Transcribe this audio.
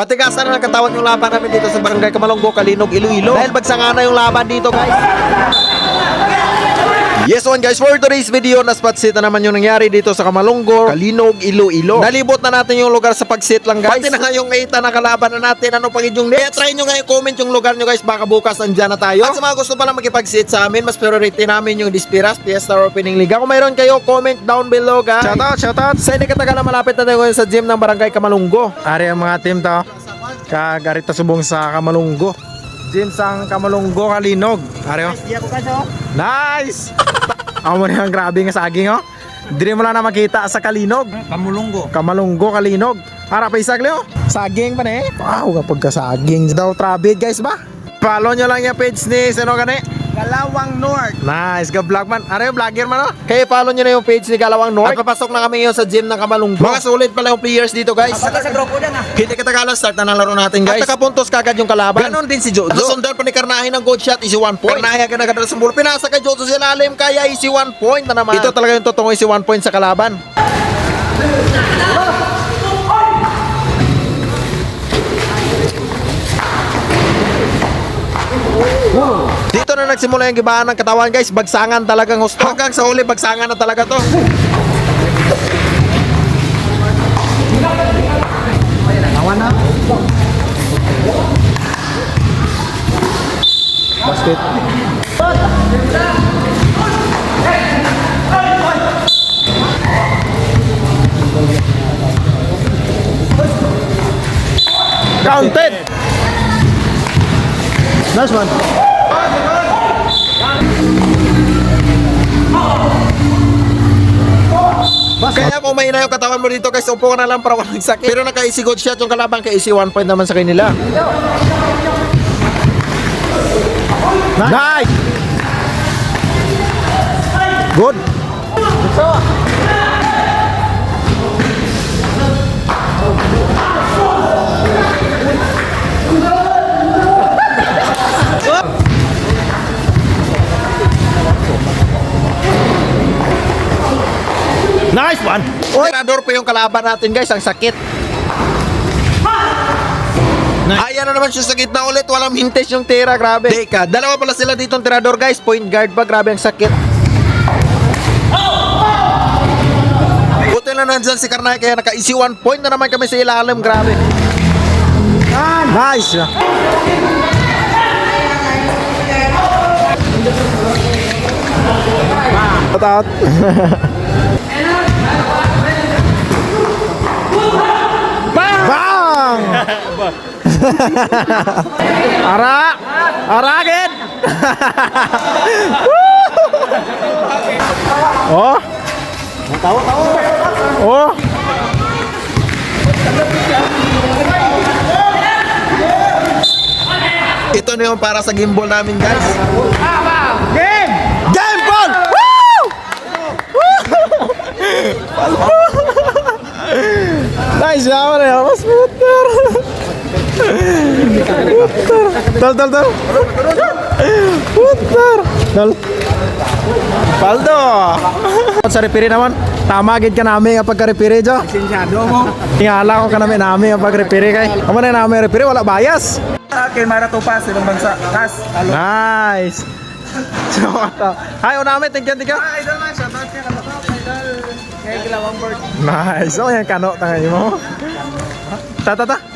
Patigasan na ng katawan yung laban namin dito sa Barangay Kamalonggo, Kalinog, Iloilo. Dahil bagsanga na yung laban dito guys. Yes one guys, for today's video, naspatsit na naman yung nangyari dito sa Kamalunggo, Kalinog, Iloilo. Nalibot na natin yung lugar sa pagsit lang guys. Pati na nga yung kita na kalaban na natin, ano pang yung next. Kaya try nyo nga yung comment yung lugar nyo guys, baka bukas andyan na tayo. At sa mga gusto pala makipagsit sa amin, mas priority namin yung Dispiras, Fiesta Opening Liga. Kung mayroon kayo, comment down below guys. Shoutout, shoutout. Sa hindi katagal na malapit na tayo ngayon sa gym ng Barangay Kamalunggo. Ari ang mga team to. Kagarita subong sa Kamalunggo. Gym sang Kamalunggo Kalinog. Ari oh. Nice! Amo na yung grabe nga saging oh. Dili mo lang na makita sa Kalinog. Kamulunggo. Kamalunggo Kalinog. Harap pa isag Leo. Saging pa eh. Wow, kapag ka saging daw trabid guys ba? Follow nyo lang yung page ni Sino Gani. Kalawang North. Nice, ka vlog man. Ari, vlogger man oh. Kaya follow nyo na yung page ni Galawang North. At papasok na kami ngayon sa gym ng Kamalunggo. Mga sulit pala yung players dito guys. Bata sa grupo dyan ah. Hindi katagalan, start na ng laro natin guys. At nakapuntos kagad yung kalaban. Ganon din si Jojo. Sundan pa ni Karnahe ng good shot, easy one point. Karnahe agad agad sa bull. Pinasa kay Jojo sa ilalim, kaya easy one point na naman. Ito talaga yung totoong easy one point sa kalaban. Dito na nagsimula yung gibaan ng katawan guys. Bagsangan talagang gusto. Hanggang sa huli, bagsangan na talaga to. Basket. Counted! Nice one. Kaya kung may yung katawan mo dito guys, upo ka na lang para walang sakit. Pero naka-easy good shot yung kalaban kay easy one point naman sa kanila. Nice! Good. Nice Tirador pa yung kalaban natin guys, ang sakit. Ayan na naman siya sa gitna ulit, walang hintes yung tira, grabe. Teka, dalawa pala sila dito ang tirador guys, point guard pa, grabe ang sakit. Buti na nandyan si Karnay, kaya naka-easy one point na naman kami sa ilalim, grabe. Nice. Shout out. Bang! Ara! Aragin! oh! Oh! Ito na yung para sa gimbal namin guys. Game! Game ball! Woo! nice ya, mas putar. Tol, tol, tol. Putar. Tol. Paldo. Sa repiri naman, tama gid ka namin kapag ka-repiri jo. Sinsyado mo. Ingala ko ka namin namin kapag repiri kay. Amo na namin repiri wala bias. Akin Mara Tupas, ibang bansa. Alo. Nice. Ito. Hi, unami, thank you, thank you. Idol man, shoutout kay Kalatok, idol. Kay Kalawang Bird. Nice. Oh, yan kano tangan mo. Ta ta ta.